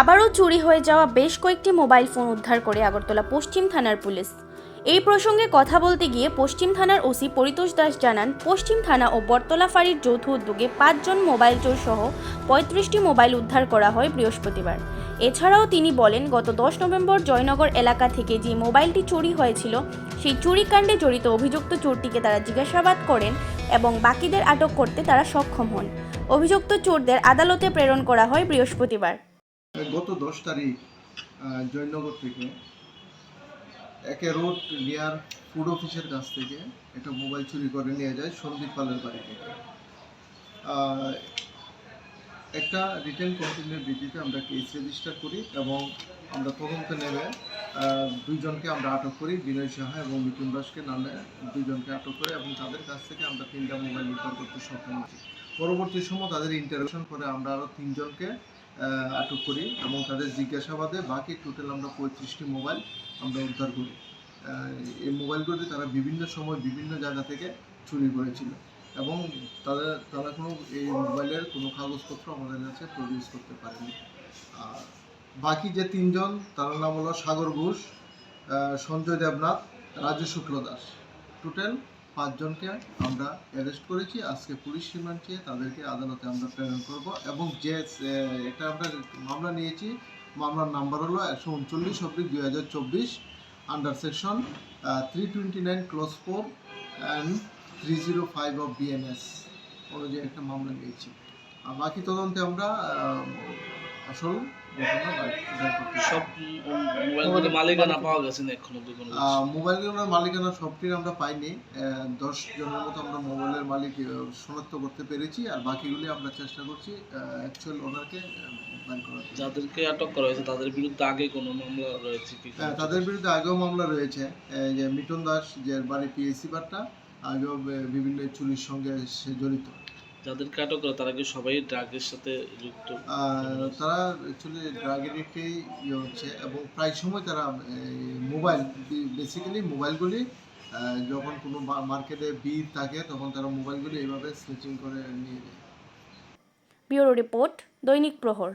আবারও চুরি হয়ে যাওয়া বেশ কয়েকটি মোবাইল ফোন উদ্ধার করে আগরতলা পশ্চিম থানার পুলিশ। এই প্রসঙ্গে কথা বলতে গিয়ে পশ্চিম থানার ওসি পরিতোষ দাস জানান, পশ্চিম থানা ও বটতলা ফাঁড়ির যৌথ উদ্যোগে পাঁচজন মোবাইল চোর সহ পঁয়ত্রিশটি মোবাইল উদ্ধার করা হয় বৃহস্পতিবার। এছাড়াও তিনি বলেন, গত দশ নভেম্বর জয়নগর এলাকা থেকে যে মোবাইলটি চুরি হয়েছিল, সেই চুরিকাণ্ডে জড়িত অভিযুক্ত চোরটিকে তারা জিজ্ঞাসাবাদ করেন এবং বাকিদের আটক করতে তারা সক্ষম হন। অভিযুক্ত চোরদের আদালতে প্রেরণ করা হয় বৃহস্পতিবার। গত দশ তারিখ জয়নগর থেকে একে রোড নিয়ার ফুড অফিসের কাছ থেকে একটা মোবাইল চুরি করে নিয়ে যায় সন্দীপ পালের বাড়ি থেকে। একটা রিটার্ন কমপ্লেনের ভিত্তিতে আমরা কেস রেজিস্টার করি এবং আমরা তদন্তে নেমে দুইজনকে আমরা আটক করি, বিনয় সাহা এবং মিঠুন দাসকে নামে দুইজনকে আটক করে এবং তাদের কাছ থেকে আমরা তিনটা মোবাইল উদ্ধার করতে সক্ষম হয়েছি। পরবর্তী সময় তাদের ইন্টারভিউশন করে আমরা আরও তিনজনকে আটক করি এবং তাদের জিজ্ঞাসাবাদে বাকি টোটাল আমরা পঁয়ত্রিশটি মোবাইল আমরা উদ্ধার করি। এই মোবাইলগুলি তারা বিভিন্ন সময় বিভিন্ন জায়গা থেকে চুরি করেছিল এবং তারা তারা কোনো এই মোবাইলের কোনো কাগজপত্র আমাদের কাছে প্রডিউস করতে পারেনি। আর বাকি যে তিনজন, তার নাম হলো সাগর ঘোষ সঞ্জয় দেবনাথ, রাজু শুক্ল দাস। টোটাল পাঁচজনকে আমরা অ্যারেস্ট করেছি। আজকে পুলিশ রিমান্ড চেয়ে তাদেরকে আদালতে আমরা প্রেরণ করব এবং যে একটা আমরা মামলা নিয়েছি। মামলার নাম্বার হলো একশো উনচল্লিশ অব্দি দুই হাজার চব্বিশ under section three twenty nine clause four and three zero five of BNS অনুযায়ী একটা মামলা নিয়েছি। আর বাকি তদন্তে আমরা আসল সব মোবাইলগুলোর মালিকানা পাওয়া গেছে না এখন কোনো? মালিকানা সবটির আমরা পাইনি। দশ জনের মতো আমরা মোবাইলের মালিক শনাক্ত করতে পেরেছি আর বাকিগুলি আমরা চেষ্টা করছি অ্যাকচুয়াল ওনারকে যাদেরকে আটক করা হয়েছে তাদের বিরুদ্ধে আগে কোনো মামলা রয়েছে কি? হ্যাঁ, তাদের বিরুদ্ধে আগেও মামলা রয়েছে। যে মিটন দাস যে বাড়ি পিএসসি বারটা আগেও বিভিন্ন চুরির সঙ্গে সে জড়িত। যাদেরকে আটক করে তারা কি সবাই ড্রাগের সাথে যুক্ত? আর তারা অ্যাকচুয়ালি ড্রাগের একটি ইয়ে হচ্ছে এবং প্রায় সময় তারা মোবাইল বেসিক্যালি মোবাইলগুলি যখন কোনো মার্কেটে ভিড় থাকে তখন তারা মোবাইলগুলি এইভাবে স্নেচিং করে নিয়ে যায়। ব্যুরো রিপোর্ট দৈনিক প্রহর।